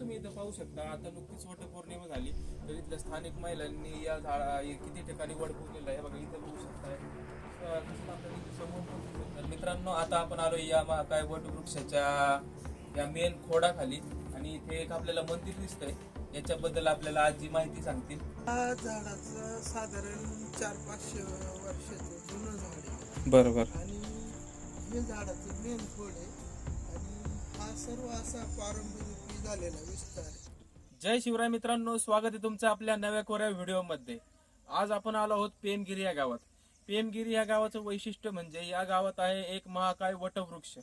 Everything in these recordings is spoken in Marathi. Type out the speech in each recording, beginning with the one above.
तुम्ही इथं पाहू शकता. आता नुकतीच वटपौर्णिमा झाली. तर इथल्या स्थानिक महिलांनी या झाडा किती ठिकाणी वड पुजलेला आहे बघा इथं बघू. तर मित्रांनो आता आपण आलो या महाकाय वटवृक्षाच्या या मेन खोडाखाली. आणि इथे एक आपल्याला मंदिर दिसतंय. याच्याबद्दल आपल्याला आजी माहिती सांगतील. या झाडाचं साधारण चार पाचशे वर्षाचं जुनं झाड आहे. बरोबर. आणि हे झाडाचं मेन खोड आहे. आणि हा सर्व असा पारंपरिक झालेला विस्तार जय शिवराय मित्रांनो स्वागत आहे तुमचं आपल्या नव्या कोऱ्या व्हिडिओमध्ये. आज आपण आलो आहोत पेमगिरी या गावात. पेमगिरी या गावाचं वैशिष्ट्य म्हणजे या गावात आहे एक महाकाय वटवृक्ष.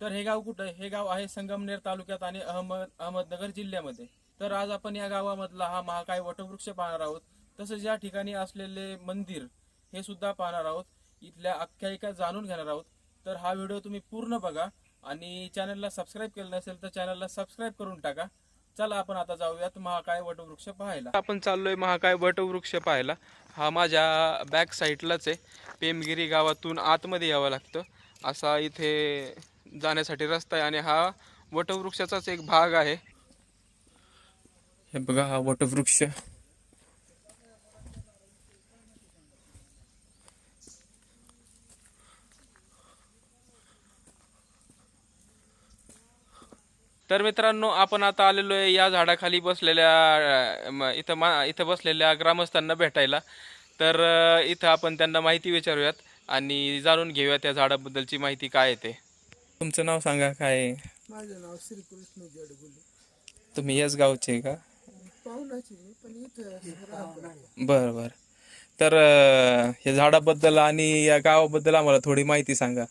तर हे गाव कुठं? हे गाव आहे संगमनेर तालुक्यात आणि अहमद अहमदनगर जिल्ह्यामध्ये. तर आज आपण या गावामधला हा महाकाय वटवृक्ष पाहणार आहोत. तसंच या ठिकाणी असलेले मंदिर हे सुद्धा पाहणार आहोत. इथल्या आख्यायिका जाणून घेणार आहोत. तर हा व्हिडिओ तुम्ही पूर्ण बघा. आणि चॅनलला सबस्क्राईब केलं नसेल तर चॅनलला सबस्क्राईब करून टाका. चला आपण आता जाऊयात महाकाय वटवृक्ष पाहायला. आपण चाललोय महाकाय वटवृक्ष पाहायला. हा माझ्या बॅक साईडलाच आहे. पेमगिरी गावातून आतमध्ये यावं लागतं. असा इथे जाण्यासाठी रस्ता आहे आणि हा वटवृक्षाचाच एक भाग आहे. हे बघा हा वटवृक्ष. तर मित्रांनो आपण आता आलेलो आहे या झाडाखाली बसलेल्या इथं मा इथं बसलेल्या ग्रामस्थांना भेटायला. तर इथं आपण त्यांना माहिती विचारूयात आणि जाणून घेऊया त्या झाडाबद्दलची माहिती काय आहे ते. तुमचं नाव सांगा काय? माझं नाव श्रीकृष्ण जडगुले. तुम्ही याच गावचे का? बरं बरं. तर या झाडाबद्दल आणि या गावाबद्दल आम्हाला थोडी माहिती सांगा.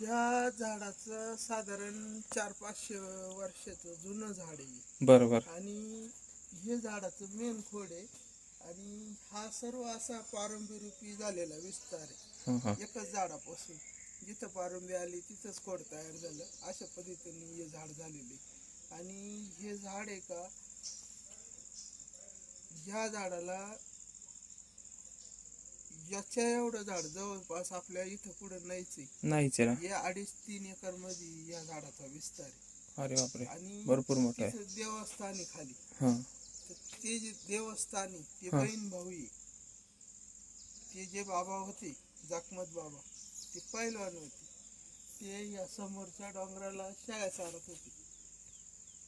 या झाडाचं साधारण चार पाचशे वर्षाचं जुनं झाड आहे. बरोबर. आणि हे झाडाचं मेन खोड आहे. आणि हा सर्व असा पारंबरिक झालेला विस्तार आहे. हं, हं. एकच झाडापासून जिथं पारंबी आली तिथंच खोड तयार झालं. अशा पद्धतीने हे झाड झालेले आणि हे झाड आहे का? ह्या झाडाला याच्या एवढं झाड जवळपास आपल्या इथं पुढे नाहीच आहे. नाहीच आहे हे अडीच तीन एकरमध्ये या झाडाचा विस्तार आहे. अरे बापरे. आणि भरपूर मोठं आहे. तिथं देवस्थान आहे खाली. हां. तर ते जे देवस्थान आहे ते हा. बहीण भाऊ आहे. ते जे बाबा होते जाकमत बाबा ते पैलवान होते. ते या समोरच्या डोंगराला शेळ्या चारत होते.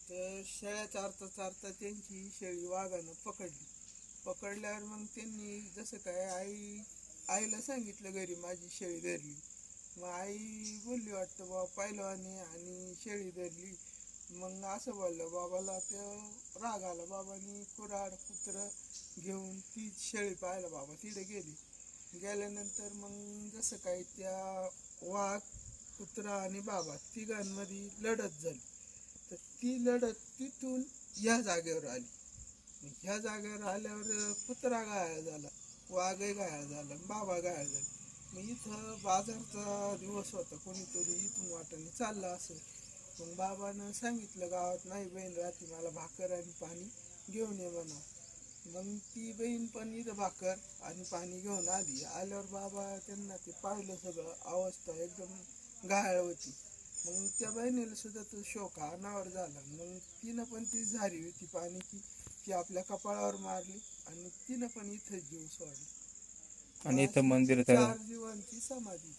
तर शेळ्या चारता चारता त्यांची ही शेळी वाघानं पकडली. पकडल्यावर मग त्यांनी जसं काय आई आईला सांगितलं घरी माझी शेळी धरली. मग आई बोलली वाटतं बाबा पैलवाने आणि शेळी धरली. मग असं बोललं बाबाला ते राग आला. बाबानी कुराड कुत्र घेऊन ती शेळी पाहायला बाबा तिथे गेली. गेल्यानंतर मग जसं काय त्या वाघ कुत्रा आणि बाबा तिघांमध्ये लढत झाली. तर ती लढत तिथून या जागेवर आली. ह्या जागेवर आल्यावर कुत्रा गाया झाला वाघही गाया झाला बाबा गाया झाला. मग इथं बाजारचा दिवस होता कोणीतरी इथून वाटाने चालला असेल मग बाबानं सांगितलं गावात नाही बहीण राहते मला भाकर आणि पाणी घेऊन ये म्हणा. मग ती बहीण पण इथं भाकर आणि पाणी घेऊन आली. आल्यावर बाबा त्यांना ते पाहिलं सगळं अवस्था एकदम घायाळ होती. मग त्या बहिणीला सुद्धा तो शोक अनावर झाला. मग तिनं पण ती झाली होती पाणी की ती आपल्या कपाळावर मारली आणि तिनं पण इथं जीव सोडला. आणि इथं मंदिर चार जीवांची समाधी.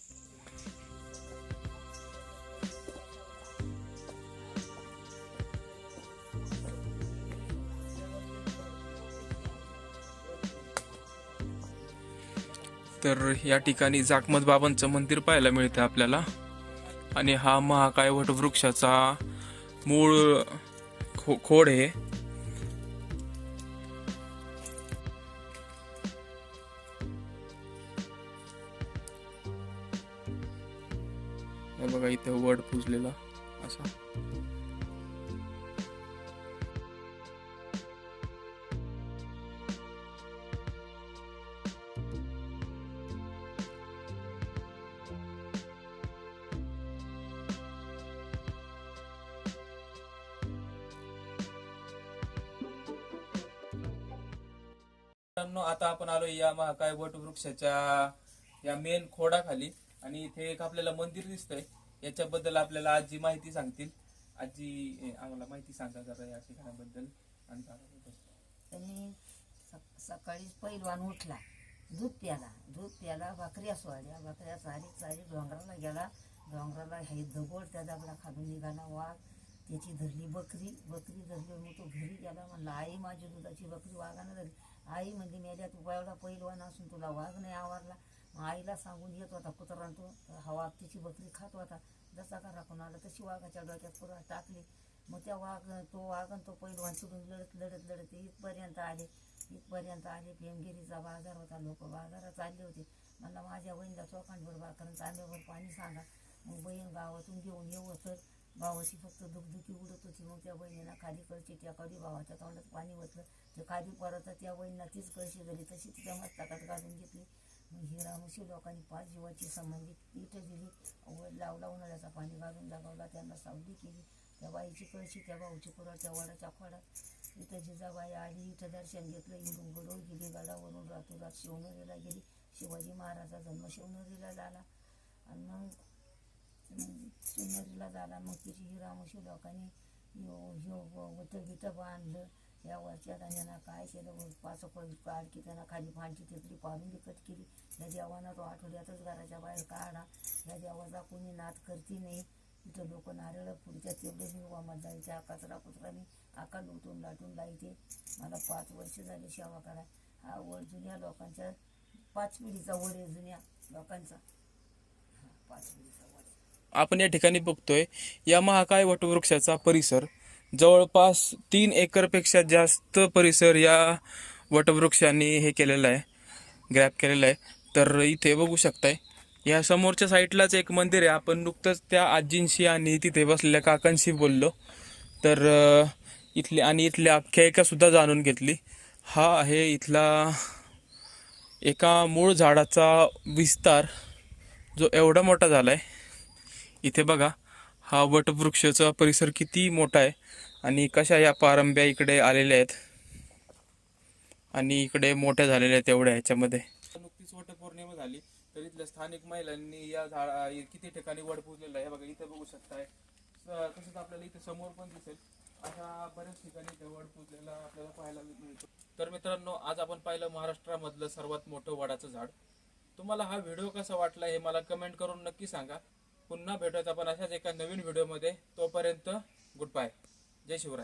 तर या ठिकाणी जाकमत बाबांचं मंदिर पाहायला मिळतं आपल्याला. आणि हा महाकाय वटवृक्षाचा मूळ खो खोड आहे. हे बघा इथं वड पुजलेला असा. आता आपण आलो या महाकाय वटवृक्षाच्या या मेन खोडाखाली. आणि इथे एक आपल्याला मंदिर दिसतंय. याच्याबद्दल आपल्याला आजी माहिती सांगतील. आजी आम्हाला माहिती सांगा जरा या ठिकाणाबद्दल. आणि त्यांनी सक- सकाळीच पहिलवान उठला. दूध प्याला. दूध प्याला भाकऱ्या सोडल्या भाकऱ्या सारी सारी डोंगराला गेला. डोंगराला हे दगड त्या दगडा खालून निघाला वाघ. त्याची धरली बकरी. बकरी धरली मग तो घरी गेला. म्हणला आई माझी दुधाची बकरी वाघानं धरली. आई म्हणजे मेल्या तू एवढा पहिलवान असून तुला वाघ नाही आवडला आईला सांगून येत होता कुत्रा तो हवा तिची बकरी खात होता. जसा करा राखून आला तशी वाघाच्या डोक्यात पुरा टाकली. मग त्या वाघ तो वाघ तो पैलवान सोडून लढत लढत लढत इथपर्यंत आले. इथपर्यंत आले पेमगिरीचा बाजार होता. लोक बाजारात चालले होते. मला माझ्या बहिणीला चोखांडभर भाकरन तांब्याभर पाणी सांगा. मग बहीण गावातून घेऊन येऊ तर भावाची फक्त दुखदुखी उडत होती. मग त्या बहिणीला खाली कळशी त्या कधी भावाच्या तोंडात पाणी ओतलं. ते खाली परत त्या बहिणीला तीच कळशी झाली तशी तिच्या मस्तकात घालून घेतली. ही रामशी लोकांनी पाच जीवाची संबंधित पीठ दिली. व लावला उन्हाळ्याचा पाणी घालून लागावला त्यांना सावली केली. त्या बाईची कळशी त्या भाऊची कुरा त्या वडाच्या खोडात इथं जिजाबाई आली इथं दर्शन घेतलं. इंडून गडोळ गेली गडावरून रातोरात शिवनेरीला गेली. शिवाजी महाराजा जन्म शिवनेरीला झाला. आणि मग शिवनेरीला झाला. मग तिची ही रामोशी लोकांनी यो ह्यो वटं बांधलं. या वरच्या त्यांना काय केलं? मग पाच काढ की त्यांना खाली फांची तिथली पाडून विकत केली. या देवानं तो आठवड्यातच घराच्या बाहेर काढा या देवाचा कोणी नाद करती नाही. इथं लोक नारळ पुढच्या तेवढेच मी वामात जायच्या कचरा कुचरा मी आका लुटून लाटून लायते मला पाच वर्ष झाली सेवा करा हा वड जुन्या लोकांच्या पाच पिढीचा वड आहे जुन्या लोकांचा. पाच पिढीचा वड आपण या ठिकाणी बघतोय या महाकाय वटवृक्षाचा परिसर जवळपास तीन एकरपेक्षा जास्त परिसर या वटवृक्षांनी हे केलेलं आहे. ग्रॅप केलेलं आहे. तर इथे बघू शकताय या समोरच्या साईडलाच एक मंदिर आहे. आपण नुकतंच त्या आजींशी आणि तिथे बसलेल्या काकांशी बोललो. तर इथली आणि इथली आख्यायिकासुद्धा जाणून घेतली. हा आहे इथला एका मूळ झाडाचा विस्तार जो एवढा मोठा झाला आहे इथे बघा हा वटवृक्षाचा परिसर किती मोठा आहे आणि कशा या पारंब्या इकडे आलेल्या आहेत? आणि इकडे मोठ्या झालेल्या आहेत एवढ्या ह्याच्यामध्ये. नुकतीच वटपौर्णिमा झाली तर इथल्या स्थानिक महिलांनी या झाडा किती ठिकाणी वड पुजलेला आहे बघा इथं बघू शकताय. तसंच आपल्याला इथे समोर पण दिसेल अशा बऱ्याच ठिकाणी इथे वड पुजलेला आपल्याला पाहायला मिळतो. तर मित्रांनो आज आपण पाहिलं महाराष्ट्रामधलं सर्वात मोठं वडाचं झाड. तुम्हाला हा व्हिडिओ कसा वाटला हे मला कमेंट करून नक्की सांगा. पुन्हा भेटूयात आपण अशाच एका नवीन व्हिडिओमध्ये. तोपर्यंत गुड बाय जय शिवराय.